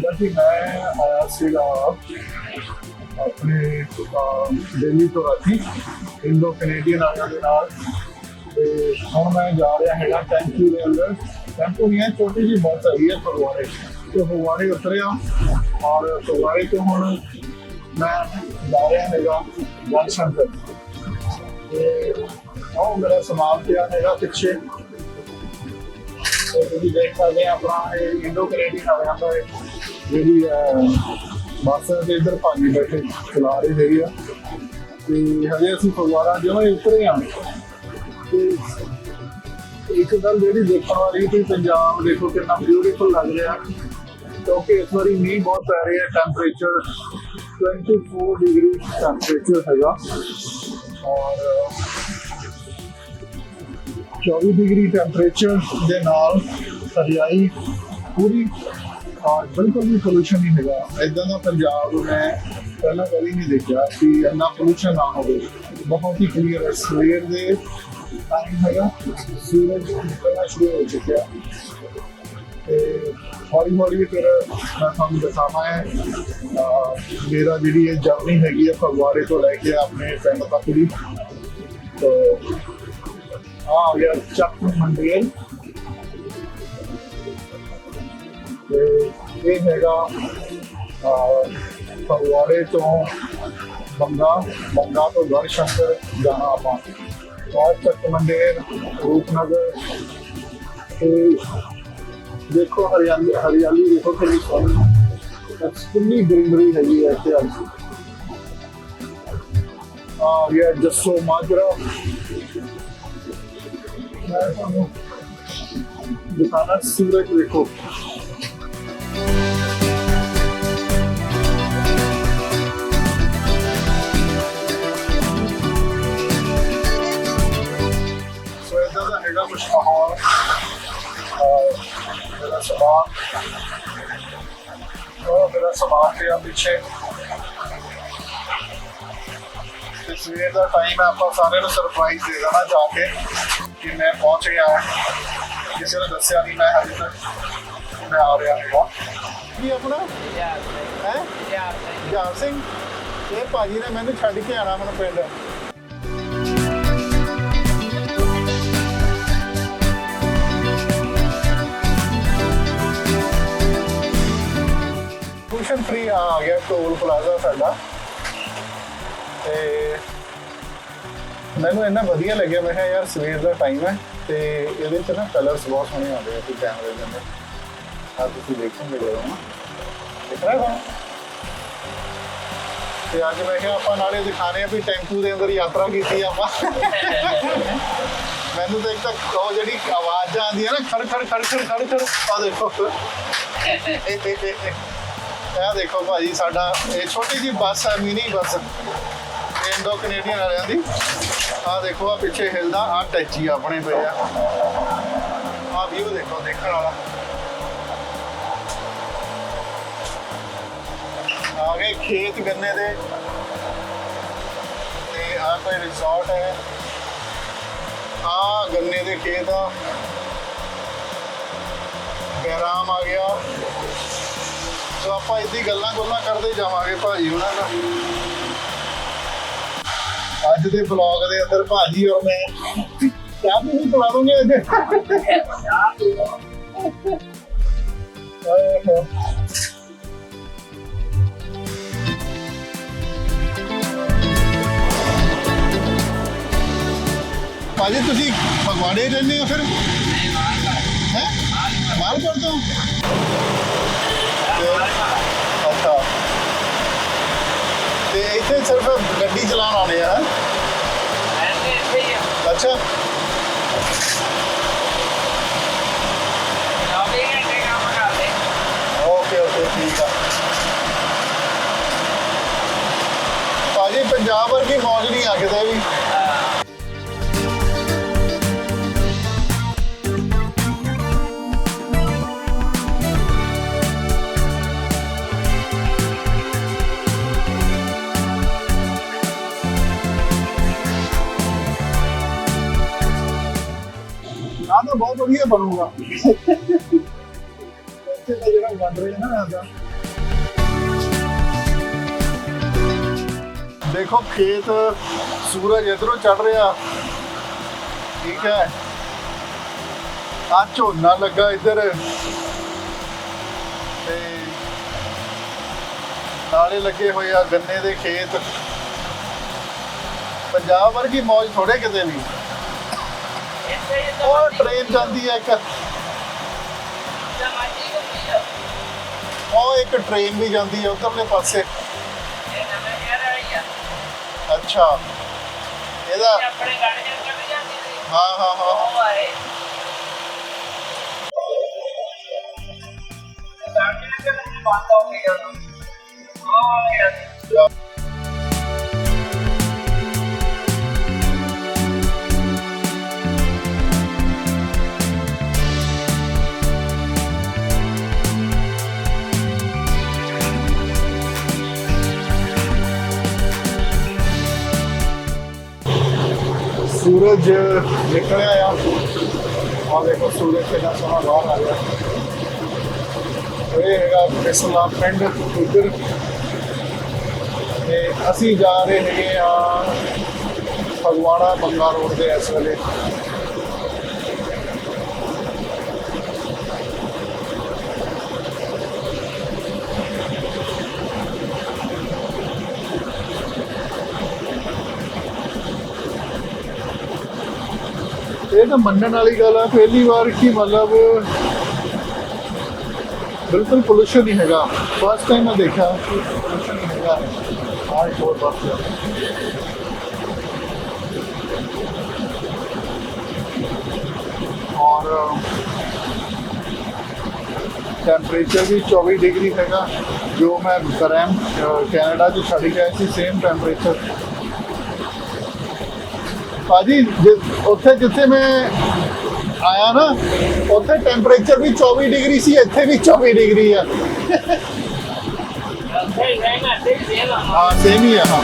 ਜਿੱਦਾਂ ਕਿ ਮੈਂ ਆਇਆ ਸੀਗਾ ਆਪਣੇ ਦਿੱਲੀ ਤੋਂ ਰਾਤੀ ਇੰਡੋ ਕੈਨੇਡੀਅਨ ਆਇਆ ਦੇ ਨਾਲ। ਤੇ ਹੁਣ ਮੈਂ ਜਾ ਰਿਹਾ ਹੈਗਾ ਟੈਂਪੂ ਦੇ ਅੰਦਰ। ਟੈਂਪੂ ਨਹੀਂ ਹੈ, ਛੋਟੀ ਜਿਹੀ ਬੱਸ ਹੈਗੀ ਹੈ ਫਗਵਾੜੇ। ਤੇ ਫਗਵਾੜੇ ਉਤਰਿਆ ਔਰ ਫਗਵਾੜੇ ਤੋਂ ਹੁਣ ਮੈਂ ਜਾ ਰਿਹਾ ਹੈਗਾ ਜਨਸੰਕਰ ਤੇ ਉਹ ਮੇਰਾ ਸਮਾਨ ਪਿਆ ਹੈਗਾ ਪਿੱਛੇ। ਤੁਸੀਂ ਦੇਖ ਸਕਦੇ ਆ, ਆਪਣਾ ਇਹ ਇੰਡੋ ਕੈਨੇਡੀਅਨ ਆ ਰਿਹਾ ਹੈ ਜਿਹੜੀ ਅਹ, ਬੱਸ ਦੇ ਇੱਧਰ ਭਾਜੀ ਬੈਠੇ ਚਲਾ ਰਹੇ ਹੈਗੇ ਆ। ਤੇ ਹਜੇ ਅਸੀਂ ਫਗਵਾੜਾ ਜਦੋਂ ਉਤਰੇ ਆ। ਤੇ ਇੱਕ ਗੱਲ ਜਿਹੜੀ ਦੇਖਣ ਵਾਲੀ ਕਿ ਪੰਜਾਬ ਦੇਖੋ ਕਿੰਨਾ ਬਿਊਟੀਫੁਲ ਲੱਗ ਰਿਹਾ। ਕਿਉਂਕਿ ਇਸ ਵਾਰੀ ਮੀਂਹ ਬਹੁਤ ਪੈ ਰਿਹਾ ਟੈਂਪਰੇਚਰ 24 ਡਿਗਰੀ ਟੈਂਪਰੇਚਰ ਹੈਗਾ। ਔਰ 24 ਡਿਗਰੀ ਟੈਂਪਰੇਚਰ ਦੇ ਨਾਲ ਹਰਿਆਈ ਪੂਰੀ ਬਿਲਕੁਲ ਵੀ ਪੋਲੂਸ਼ਨ ਨਹੀਂ ਹੈਗਾ। ਇਦਾਂ ਦਾ ਪੰਜਾਬ ਮੈਂ ਪਹਿਲਾਂ ਕਦੀ ਨਹੀਂ ਦੇਖਿਆ ਕਿ ਇੰਨਾ ਪੋਲੂਸ਼ਨ ਨਾ ਹੋਵੇ। ਬਹੁਤ ਹੀ ਕਲੀਅਰ ਹੈ ਸਵੇਰ ਦੇ ਟਾਈਮ ਹੈਗਾ। ਸੂਰਜ ਨਿਕਲਣਾ ਸ਼ੁਰੂ ਹੋ ਚੁੱਕਿਆ। ਤੇ ਹੌਲੀ ਹੌਲੀ ਫਿਰ ਮੈਂ ਤੁਹਾਨੂੰ ਦਿਖਾਵਾਂ ਹੈ ਮੇਰਾ ਜਿਹੜੀ ਇਹ ਜਰਨੀ ਹੈਗੀ ਹੈ ਫਗਵਾੜੇ ਤੋਂ ਲੈ ਕੇ ਆਪਣੇ ਪਿੰਡ ਤੱਕ ਦੀ। ਤੋ ਆ ਗਿਆ ਚੱਕ ਮੰਡੇਲ ਤੇ ਇਹ ਹੈਗਾ ਫਗਵਾੜੇ ਤੋਂ ਬੰਗਾ ਬੰਗਾ ਤੋਂ ਗੜਸ਼ੰਕਰ ਜਾਣਾ ਆਪਾਂ। ਔਰ ਤੱਕ ਮੰਡੇਰ ਰੂਪਨਗਰ। ਤੇ ਦੇਖੋ ਹਰਿਆਲੀ ਹਰਿਆਲੀ ਦੇਖੋ ਕਿੰਨੀ ਸੋਹਣੀ ਕਿੰਨੀ ਗ੍ਰੀਨਰੀ ਹੈਗੀ ਹੈ ਇੱਥੇ ਅੱਜ। ਆ ਗਿਆ ਜੱਸੋ ਮਾਜਰਾ। ਮੈਂ ਤੁਹਾਨੂੰ ਦਿਖਾਣਾ ਸੂਰਜ ਦੇਖੋ। ਪਿੱਛੇ ਤੇ ਸਵੇਰ ਦਾ ਟਾਈਮ ਹੈ ਆਪਾਂ ਸਾਰਿਆਂ ਨੂੰ ਸਰਪ੍ਰਾਈਜ਼ ਦੇ ਦੇਣਾ ਜਾ ਕੇ ਕਿ ਮੈਂ ਪਹੁੰਚ ਗਿਆ ਹਾਂ ਕਿਸੇ ਨੇ ਦੱਸਿਆ ਨਹੀਂ ਮੈਂ ਹਜੇ ਤੱਕ ਮੈਂ ਆ ਰਿਹਾ ਹੈਗਾ ਕੀ ਆਪਣਾ? ਹੈ? ਜਾਰ ਸਿੰਘ। ਇਹ ਭਾਜੀ ਨੇ ਮੈਨੂੰ ਛੱਡ ਕੇ ਆਣਾ ਮੈਨੂੰ ਪਿੰਡ। ਟਿਊਸ਼ਨ ਫ੍ਰੀ ਆ ਗਿਆ ਟੋਲ ਪਲਾਜ਼ਾ ਸਾਡਾ। ਤੇ ਮੈਨੂੰ ਇੰਨਾ ਵਧੀਆ ਲੱਗਿਆ ਮੈਂ ਕਿਹਾ ਯਾਰ ਸਵੇਰ ਦਾ ਟਾਈਮ ਹੈ ਤੇ ਇਹਦੇ ਚ ਨਾ ਕਲਰਸ ਬਹੁਤ ਸੋਹਣੇ ਆਉਂਦੇ ਆ ਤੇ ਕੈਮਰੇ ਦੇ ਅੰਦਰ। ਆ ਤੁਸੀਂ ਦੇਖੋਗੇ ਜਦੋਂ ਨਾ ਦਿਖ ਰਿਹਾ ਤੁਹਾਨੂੰ? ਤੇ ਅੱਜ ਮੈਂ ਕਿਹਾ ਆਪਾਂ ਨਾਲੇ ਦਿਖਾਣੇ ਆ ਵੀ ਟੈਂਪੂ ਦੇ ਅੰਦਰ ਯਾਤਰਾ ਕੀਤੀ ਆਪਾਂ। ਮੈਨੂੰ ਤਾਂ ਇੱਕ ਤਾਂ ਉਹ ਜਿਹੜੀ ਆਵਾਜ਼ਾਂ ਆਉਂਦੀਆਂ ਨਾ, ਖੜ ਖੜ ਖੜ ਖੜ ਖੜ ਖੜ ਆ ਦੇਖੋ। ਇਹ ਦੇਖੋ ਭਾਜੀ, ਸਾਡਾ ਇਹ ਛੋਟੀ ਜੀ ਬੱਸ ਹੈ ਮਿਨੀ ਬੱਸ। ਇੰਡੋ ਕੈਨੇਡੀਅਨ ਵਾਲਿਆਂ ਦੀ। ਆ ਦੇਖੋ ਆ ਪਿੱਛੇ ਹਿਲਦਾ ਆ ਟੈਚੀ ਆਪਣੇ ਪਏ ਆ। ਆ ਵੀਊ ਦੇਖੋ, ਦੇਖਣ ਵਾਲਾ। ਗਏ ਖੇਤ ਗੰਨੇ ਦੇ। ਤੇ ਆ ਕੋਈ ਰਿਜ਼ੋਰਟ ਹੈ। ਆ ਗੰਨੇ ਦੇ ਖੇਤ ਆ। ਬਹਿਰਾਮ ਆ ਗਿਆ। ਸੋ ਆਪਾਂ ਇਦਾਂ ਗੱਲਾਂ ਗੁੱਲਾਂ ਕਰਦੇ ਜਾਵਾਂਗੇ ਭਾਜੀ ਉਹਨਾਂ ਨਾਲ। ਅੱਜ ਦੇ ਵਲੌਗ ਦੇ ਅੰਦਰ ਭਾਜੀ ਔਰ ਮੈਂ। ਚਾਹ ਵੀ ਨਹੀਂ ਪਿਲਾ ਦੂੰਗੇ ਅੱਜ। ਭਾਜੀ ਤੁਸੀਂ ਫਗਵਾੜੇ ਰਹਿੰਦੇ ਹੋ ਫਿਰ? ਹੈ? ਮਾਲਪੁਰ ਤੋਂ? ਅੱਛਾ। ਤੇ ਇੱਥੇ ਸਿਰਫ ਗੱਡੀ ਚਲਾਉਣ ਆਉਂਦੇ ਆ ਅੱਛਾ। ਓਕੇ ਓਕੇ, ਠੀਕ ਆ। ਭਾਜੀ, ਪੰਜਾਬ ਵਰਗੀ ਮੌਜ ਨਹੀਂ ਆ ਕਿਤੇ ਵੀ। ਵਧੀਆ ਬਣੂਗਾ। ਦੇਖੋ, ਖੇਤ ਸੂਰਜ ਇਧਰੋਂ ਚੜ ਰਿਹਾ। ਠੀਕ ਹੈ। ਆ ਝੋਨਾ ਲੱਗਾ ਇੱਧਰ। ਤੇ ਨਾਲੇ ਲੱਗੇ ਹੋਏ ਆ ਗੰਨੇ ਦੇ ਖੇਤ। ਪੰਜਾਬ ਵਰਗੀ ਮੌਜ ਥੋੜੇ ਕਿਤੇ ਨਹੀਂ। ਉਹ ਟ੍ਰੇਨ ਜਾਂਦੀ ਹੈ ਇੱਕ। ਉਹ ਇੱਕ ਟ੍ਰੇਨ ਵੀ ਜਾਂਦੀ ਹੈ ਉਧਰਲੇ ਪਾਸੇ। ਅੱਛਾ। ਇਹਦਾ ਆਪਣੇ ਗਾੜੀ ਚ ਕੱਢ ਜਾਂਦੀ ਸੀ ਹਾਂ ਹਾਂ ਹਾਂ। ਉਹ ਆਏ ਗਾੜੀ ਚ ਕੱਢ ਬੰਦ ਹੋ ਗਈ ਉਹ ਆ ਸੂਰਜ ਨਿਕਲਿਆ ਆ। ਆ ਦੇਖੋ, ਸੂਰਜ ਕਿੰਨਾ ਸੋਹਣਾ ਬਾਹਰ ਆ ਗਿਆ। ਇਹ ਹੈਗਾ ਫਿਸਲਾ ਪਿੰਡ ਉੱਧਰ ਤੇ ਅਸੀਂ ਜਾ ਰਹੇ ਹੈਗੇ ਆ ਫਗਵਾੜਾ ਬੰਗਾ ਰੋਡ ਦੇ ਇਸ ਵੇਲੇ। ਤਾਂ ਮੰਨਣ ਵਾਲੀ ਗੱਲ ਆ, ਪਹਿਲੀ ਵਾਰ ਕਿ ਮਤਲਬ ਬਿਲਕੁਲ ਪੋਲੂਸ਼ਨ ਨਹੀਂ ਹੈਗਾ। ਫਸਟ ਟਾਈਮ ਮੈਂ ਦੇਖਿਆ ਕਿ ਪੋਲੂਸ਼ਨ ਨਹੀਂ ਹੈਗਾ। ਆਹ ਇੱਕ ਹੋਰ ਬਾਤ ਹੈ ਔਰ ਟੈਂਪਰੇਚਰ ਵੀ 24 ਡਿਗਰੀ ਹੈਗਾ। ਜੋ ਮੈਂ ਕਰੈਮ ਕੈਨੇਡਾ 'ਚ ਛੱਡ ਗਿਆ ਸੀ ਸੇਮ ਟੈਂਪਰੇਚਰ ਭਾਜੀ ਉੱਥੇ ਜਿੱਥੇ ਮੈਂ ਆਇਆ ਨਾ ਉੱਥੇ ਟੈਂਪਰੇਚਰ ਵੀ 24 ਡਿਗਰੀ ਸੀ ਇੱਥੇ ਵੀ 24 ਡਿਗਰੀ ਆ। ਰਹਿਣਾ ਹਾਂ ਸੇਮ ਹੀ ਆ ਹਾਂ।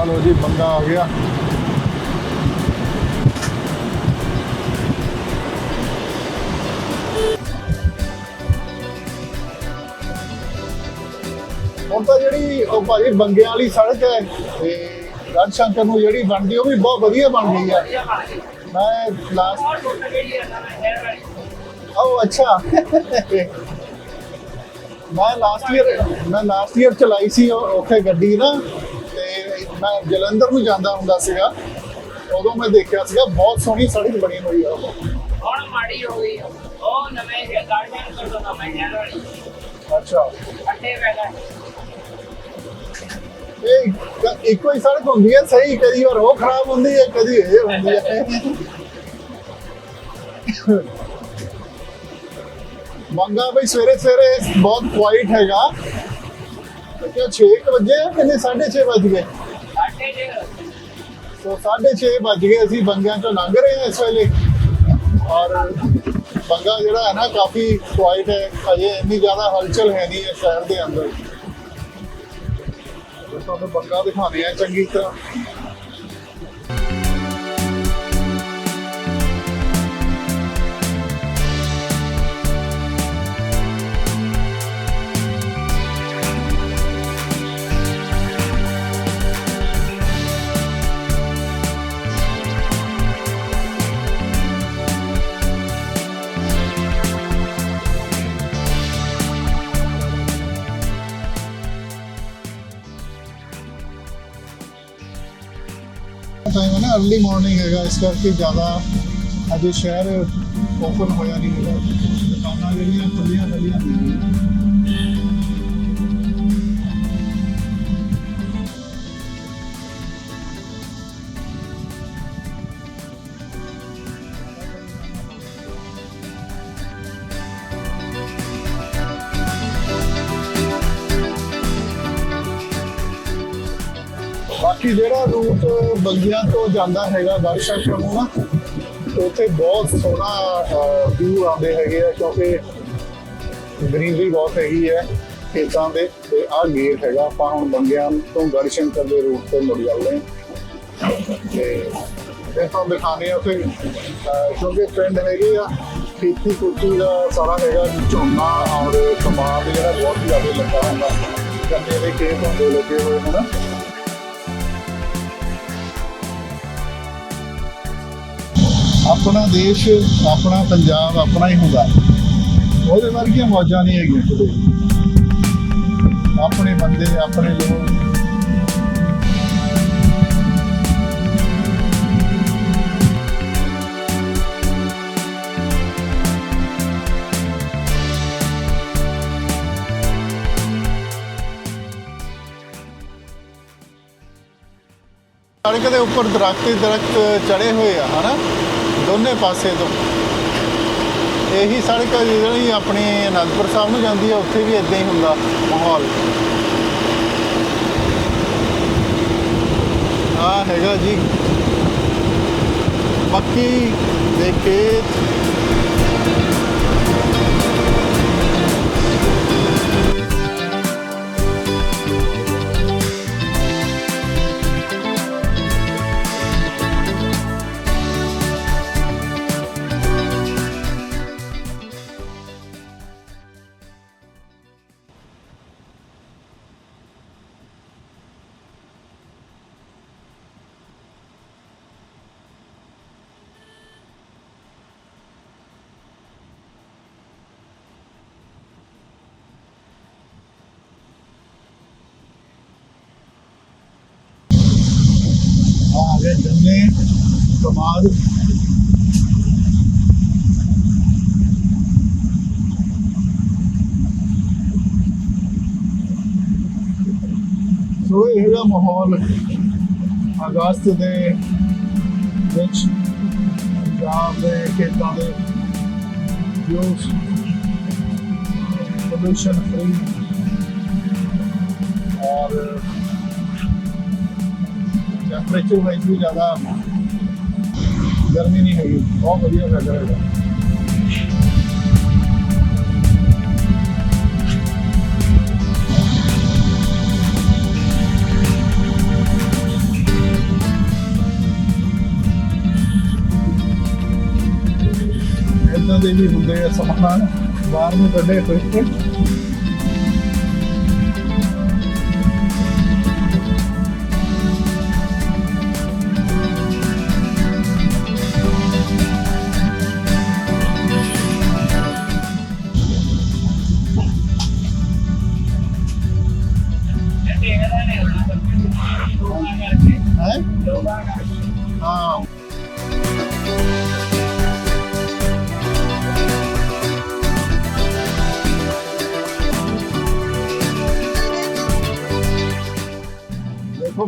ਆ ਲੋ ਜੀ, ਬੰਦਾ ਆ ਗਿਆ। ਹੁਣ ਤਾਂ ਜਿਹੜੀ ਉਹ ਭਾਜੀ ਬੰਗਿਆਂ ਵਾਲੀ ਸੜਕ ਹੈ, ਤੇ ਗੜ ਸ਼ੰਕਰ ਨੂੰ ਜਿਹੜੀ ਬਣਦੀ, ਉਹ ਵੀ ਬਹੁਤ ਵਧੀਆ ਬਣ ਗਈ ਹੈ। ਮੈਂ ਲਾਸਟ ਉਹ ਅੱਛਾ। ਮੈਂ ਲਾਸਟ ਈਅਰ ਮੈਂ ਲਾਸਟ ਈਅਰ ਚਲਾਈ ਸੀ ਉੱਥੇ ਗੱਡੀ ਨਾ, ਤੇ ਮੈਂ ਜਲੰਧਰ ਨੂੰ ਜਾਂਦਾ ਹੁੰਦਾ ਸੀਗਾ ਉਦੋਂ ਮੈਂ ਦੇਖਿਆ ਸੀਗਾ ਬਹੁਤ ਸੋਹਣੀ ਸੜਕ ਬਣੀ ਹੋਈ ਆ ਹੁਣ ਮਾੜੀ ਹੋ ਗਈ। ਆ। ਉਹ ਨਵੇਂ ਗਾੜੀ ਚ ਕੱਢ ਨਵੇਂ ਸ਼ਹਿਰ ਵਾਲੀ। ਅੱਛਾ। ਅੱਡੇ ਵੇਗਾ ਇਹ ਇੱਕੋ ਹੀ ਸੜਕ ਹੁੰਦੀ ਹੈ ਸਹੀ ਕਦੀ ਵਾਰ ਉਹ ਖਰਾਬ ਹੁੰਦੀ ਹੈ ਕਦੀ ਇਹ ਹੁੰਦੀ ਹੈ। ਮੰਗਾ ਬਈ ਸਵੇਰੇ ਸਵੇਰੇ ਬਹੁਤ ਕੁਆਇਟ ਹੈਗਾ। ਕਿ 6 ਵਜੇ ਕਿੰਨੇ? 6:30 ਵਜ ਗਏ। ਸੋ 6:30 ਵੱਜ ਗਏ, ਅਸੀਂ ਬੰਗਿਆਂ ਚੋਂ ਲੰਘ ਰਹੇ ਹਾਂ ਇਸ ਵੇਲੇ। ਔਰ ਬੰਗਾ ਜਿਹੜਾ ਹੈ ਨਾ, ਕਾਫੀ ਕੁਆਇਟ ਹੈ। ਅਜੇ ਇੰਨੀ ਜ਼ਿਆਦਾ ਹਲਚਲ ਹੈ ਨਹੀਂ ਹੈ ਸ਼ਹਿਰ ਦੇ ਅੰਦਰ। ਤੁਹਾਨੂੰ ਬੰਗਾ ਦਿਖਾਉਂਦੇ ਆ ਚੰਗੀ ਤਰ੍ਹਾਂ। ਹੈ ਨਾ अर्ਲੀ ਮਾਰਨਿੰਗ ਹੈਗਾ, ਇਸ ਕਰਕੇ ਜ਼ਿਆਦਾ ਅਜੇ ਸ਼ਹਿਰ ਓਪਨ ਹੋਇਆ ਨਹੀਂ ਹੈਗਾ। ਦੁਕਾਨਾਂ ਜਿਹੜੀਆਂ ਖੁੱਲੀਆਂ ਖੁੱਲੀਆਂ ਨੇ ਕਿ ਜਿਹੜਾ ਰੂਟ ਬੰਗਿਆਂ ਤੋਂ ਜਾਂਦਾ ਹੈਗਾ ਦਰਸ਼ਕ ਨੂੰ ਨਾ, ਉੱਥੇ ਬਹੁਤ ਸੋਹਣਾ ਵਿਊ ਆਉਂਦੇ ਹੈਗੇ ਆ, ਕਿਉਂਕਿ ਗ੍ਰੀਨਰੀ ਬਹੁਤ ਹੈਗੀ ਹੈ ਖੇਤਾਂ ਦੇ, ਤੇ ਆਹ ਗੇਟ ਹੈਗਾ, ਆਪਾਂ ਹੁਣ ਬੰਗਿਆਂ ਤੋਂ ਗੜਸ਼ੰਕਰ ਦੇ ਰੂਟ ਤੇ ਮੁੜ ਜਾਂਦੇ ਹਾਂ। ਤੇ ਇਹ ਤੁਹਾਨੂੰ ਦਿਖਾਣੇ ਆ ਫਿਰ ਕਿਉਂਕਿ ਪਿੰਡ ਹੈਗੇ ਆ ਖੇਤੀ ਕੁੱਤੀ ਦਾ ਸਾਰਾ ਹੈਗਾ, ਝੋਨਾ ਔਰ ਕਮਾਦ ਜਿਹੜਾ ਬਹੁਤ ਜ਼ਿਆਦਾ ਲੱਗਾ ਹੁੰਦਾ ਗੰਨੇ ਦੇ ਖੇਤ ਹੁੰਦੇ ਲੱਗੇ ਹੋਏ ਹਨ ਆਪਣਾ ਦੇਸ਼, ਆਪਣਾ ਪੰਜਾਬ ਆਪਣਾ ਹੀ ਹੁੰਦਾ। ਉਹਦੇ ਵਰਗੀਆਂ ਮੌਜਾਂ ਨਹੀਂ ਹੈਗੀਆਂ ਕਿਤੇ। ਆਪਣੇ ਬੰਦੇ, ਆਪਣੇ ਲੋਕ। ਸੜਕ ਦੇ ਉੱਪਰ ਦਰਖਤ ਹੀ ਦਰਖਤ ਚੜੇ ਹੋਏ ਆ, ਹਨਾ? ਦੋਨੇ ਪਾਸੇ ਤੋਂ। ਇਹੀ ਸੜਕ ਆ ਜਿਹੜੀ ਆਪਣੀ ਅਨੰਦਪੁਰ ਸਾਹਿਬ ਨੂੰ ਜਾਂਦੀ ਹੈ, ਉੱਥੇ ਵੀ ਇਦਾਂ ਹੀ ਹੁੰਦਾ ਮਾਹੌਲ। ਆ ਹੈਗਾ ਜੀ। ਮੱਕੀ ਦੇ ਜੰਨੇ ਕਮਾਲ ਸੋ ਇਹ ਹੈਗਾ ਮਾਹੌਲ ਅਗਸਤ ਦੇ ਵਿੱਚ ਪੰਜਾਬ ਦੇ ਖੇਤਾਂ ਦੇ ਜੋ ਪੋਲੂਸ਼ਨ ਫ੍ਰੀ ਔਰ ਟੈਂਪਰੇਚਰ ਵੀ ਜ਼ਿਆਦਾ ਗਰਮੀ ਨਹੀਂ ਹੈਗੀ ਬਹੁਤ ਵਧੀਆ ਲੱਗ ਰਿਹਾ ਇਦਾਂ ਦੇ ਵੀ ਹੁੰਦੇ ਆ ਸਮਾਨ। ਬਾਹਰ ਨੂੰ ਕੱਢੇ ਹੋਏ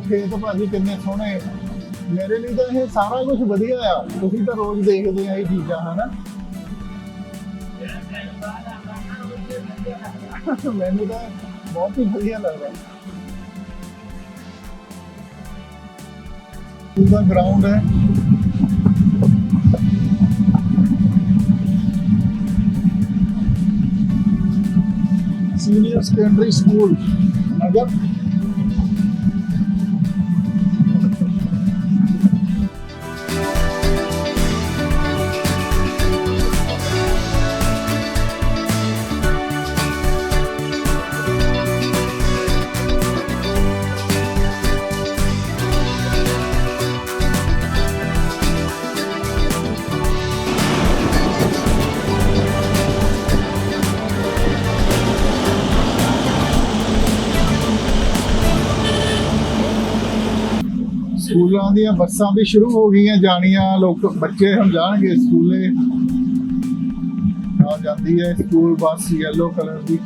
ਖੇਤ ਭਾਜੀ ਕਿੰਨੇ ਸੋਹਣੇ। ਮੇਰੇ ਲਈ ਤਾਂ ਇਹ ਸਾਰਾ ਕੁਝ ਵਧੀਆ ਆ। ਤੁਸੀਂ ਤਾਂ ਰੋਜ਼ ਦੇਖਦੇ ਆ ਇਹ ਚੀਜ਼ਾਂ, ਹਨਾ? ਮੈਨੂੰ ਤਾਂ ਬਹੁਤ ਹੀ ਵਧੀਆ ਲੱਗਦਾ। ਪੂਰਾ ਗਰਾਊਂਡ ਹੈ। ਸੀਨੀਅਰ ਸੈਕੰਡਰੀ ਸਕੂਲ ਨਗਰ। ਸਕੂਲਾਂ ਦੀਆਂ ਬੱਸਾਂ ਵੀ ਸ਼ੁਰੂ ਹੋ ਗਈਆਂ, ਜਾਣੀਆਂ, ਲੋਕ ਬੱਚੇ ਹੁਣ ਜਾਣਗੇ ਸਕੂਲੇ। ਆ ਜਾਂਦੀ ਹੈ ਸਕੂਲ ਬੱਸ ਯੈਲੋ ਕਲਰ ਦੀ।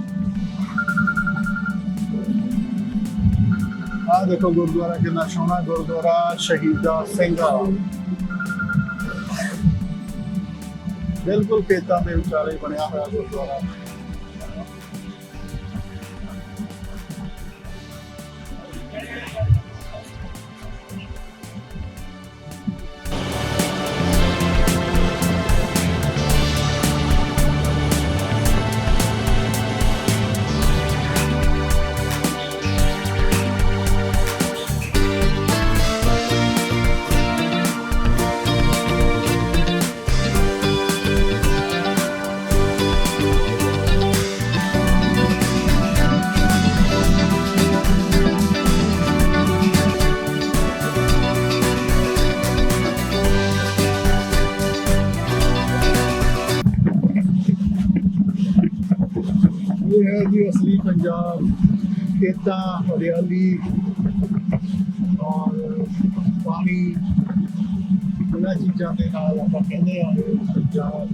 ਆ ਦੇਖੋ ਗੁਰਦੁਆਰਾ ਕਿੰਨਾ ਸੋਹਣਾ ਗੁਰਦੁਆਰਾ, ਸ਼ਹੀਦਾ ਸਿੰਘ। ਬਿਲਕੁਲ ਖੇਤਾਂ ਦੇ ਵਿਚਾਲੇ ਬਣਿਆ ਹੋਇਆ ਗੁਰਦੁਆਰਾ। ਇਹ ਹੈ ਜੀ ਅਸਲੀ ਪੰਜਾਬ, ਖੇਤਾਂ, ਹਰਿਆਲੀ ਔਰ ਪਾਣੀ, ਇਹਨਾਂ ਚੀਜ਼ਾਂ ਦੇ ਨਾਲ ਆਪਾਂ ਕਹਿੰਦੇ ਆ ਪੰਜਾਬ।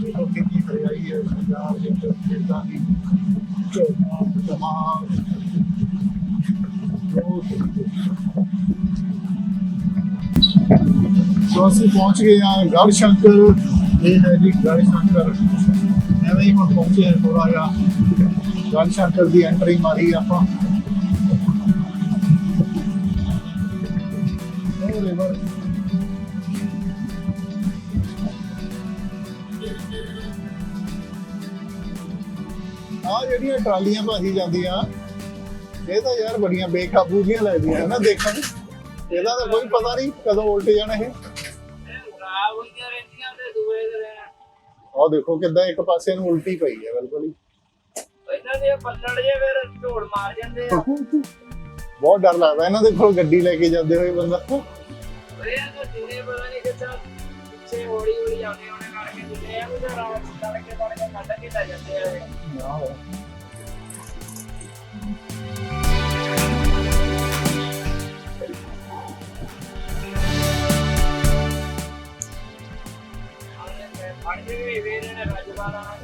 ਦੇਖੋ ਕਿੰਨੀ ਹਰਿਆਲੀ ਹੈ ਪੰਜਾਬ ਦੇ ਖੇਤਾਂ ਦੀ, ਝੋਨਾ ਟਮਾਟਰ ਬਹੁਤ ਸੋ ਅਸੀਂ ਪਹੁੰਚ ਗਏ ਹਾਂ ਗੜ ਸ਼ੰਕਰ, ਇਹ ਹੈ ਜੀ ਗੜ ਸ਼ੰਕਰ। ਐਵੇਂ ਹੀ ਹੁਣ ਪਹੁੰਚੇ ਥੋੜਾ ਜਿਹਾ। ਗੜ ਸ਼ੰਕਰ ਦੀ ਐਂਟਰੀ ਮਾਰੀ ਆਪਾਂ। ਆ ਜਿਹੜੀਆਂ ਟਰਾਲੀਆਂ ਭਾਜੀ ਜਾਂਦੀਆਂ, ਇਹ ਤਾਂ ਯਾਰ ਬੜੀਆਂ ਬੇਕਾਬੂ ਜਿਹੀਆਂ ਲੱਗਦੀਆਂ ਨਾ ਦੇਖਣ ਨੂੰ। ਇਹਦਾ ਤਾਂ ਕੋਈ ਪਤਾ ਨਹੀਂ ਕਦੋਂ ਉਲਟ ਜਾਣਾ ਇਹ। ਆਹ ਦੇਖੋ ਕਿੱਦਾਂ ਇੱਕ ਪਾਸੇ ਨੂੰ ਉਲਟੀ ਪਈ ਹੈ ਬਿਲਕੁਲ ਹੀ। ਇਹਨਾਂ ਦੇ ਪੱਲੜ ਜੇ ਫਿਰ ਢੋਲ ਮਾਰ ਜਾਂਦੇ ਆ। ਬਹੁਤ ਡਰ ਲੱਗਦਾ ਇਹਨਾਂ ਦੇ ਕੋਲ ਗੱਡੀ ਲੈ ਕੇ ਜਾਂਦੇ ਹੋਏ ਬੰਦਾ। ਓਏ ਇਹ ਤਾਂ ਜਿੰਨੇ ਪਤਾ ਨਹੀਂ ਕਿੱਥੇ ਪਿੱਛੇ ਹੌਲੀ ਹੌਲੀ ਆਉਂਦੇ ਹੋਣੇ ਕਰਕੇ ਜਿੰਨੇ ਆ ਉਹਦਾ ਰਾਤ ਚੱਲ ਕੇ ਬਣ ਕੇ ਕੱਢ ਕੇ ਲੈ ਜਾਂਦੇ ਆ ਇਹ। ਉਹਨੇ ਫੜ ਕੇ ਵੀ ਵੇਰੇ ਨੇ ਰਜਵਾੜਾ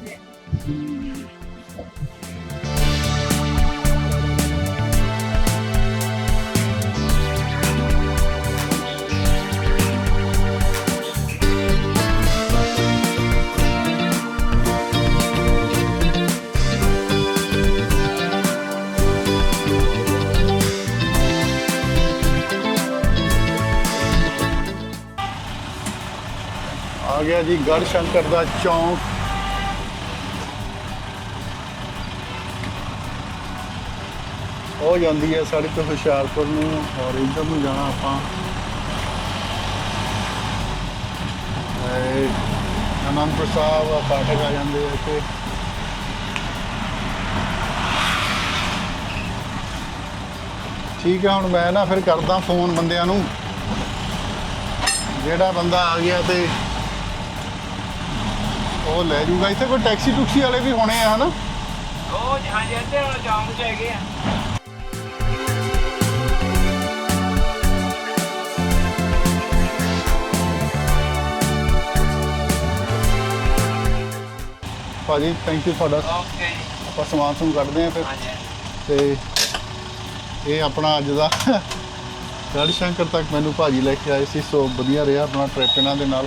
ਗਿਆ ਜੀ ਗੜ ਸ਼ੰਕਰ ਦਾ ਚੌਂਕ। ਹੋ ਜਾਂਦੀ ਹੈ ਸੜਕ ਹੁਸ਼ਿਆਰਪੁਰ ਨੂੰ ਔਰ ਇੱਧਰ ਨੂੰ ਜਾਣਾ ਆਪਾਂ। ਅਨੰਦਪੁਰ ਸਾਹਿਬ ਪਾਠਕ ਆ ਜਾਂਦੇ ਆ ਇੱਥੇ। ਠੀਕ ਹੈ ਹੁਣ ਮੈਂ ਨਾ ਫਿਰ ਕਰਦਾ ਫੋਨ ਬੰਦਿਆਂ ਨੂੰ। ਜਿਹੜਾ ਬੰਦਾ ਆ ਗਿਆ ਤੇ ਉਹ ਲੈ ਜੂਗਾ ਇੱਥੇ ਕੋਈ ਟੈਕਸੀ ਟੁਕਸੀ ਵਾਲੇ ਵੀ ਹੋਣੇ ਆ ਹਨਾ? ਉਹ ਜਹਾਂ ਜਾਂਦੇ ਹੁਣ ਜਾਮ ਚ ਹੈਗੇ ਆ। ਭਾਜੀ ਥੈਂਕ ਯੂ ਤੁਹਾਡਾ। ਓਕੇ ਜੀ। ਆਪਾਂ ਸਮਾਨ ਸਮੂਨ ਕੱਢਦੇ ਆ ਫਿਰ। ਹਾਂਜੀ ਤੇ ਇਹ ਆਪਣਾ ਅੱਜ ਦਾ ਗੜ ਸ਼ੰਕਰ ਤੱਕ ਮੈਨੂੰ ਭਾਜੀ ਲੈ ਕੇ ਆਏ ਸੀ ਸੋ ਵਧੀਆ ਰਿਹਾ ਆਪਣਾ ਟ੍ਰਿਪ ਇਹਨਾਂ ਦੇ ਨਾਲ।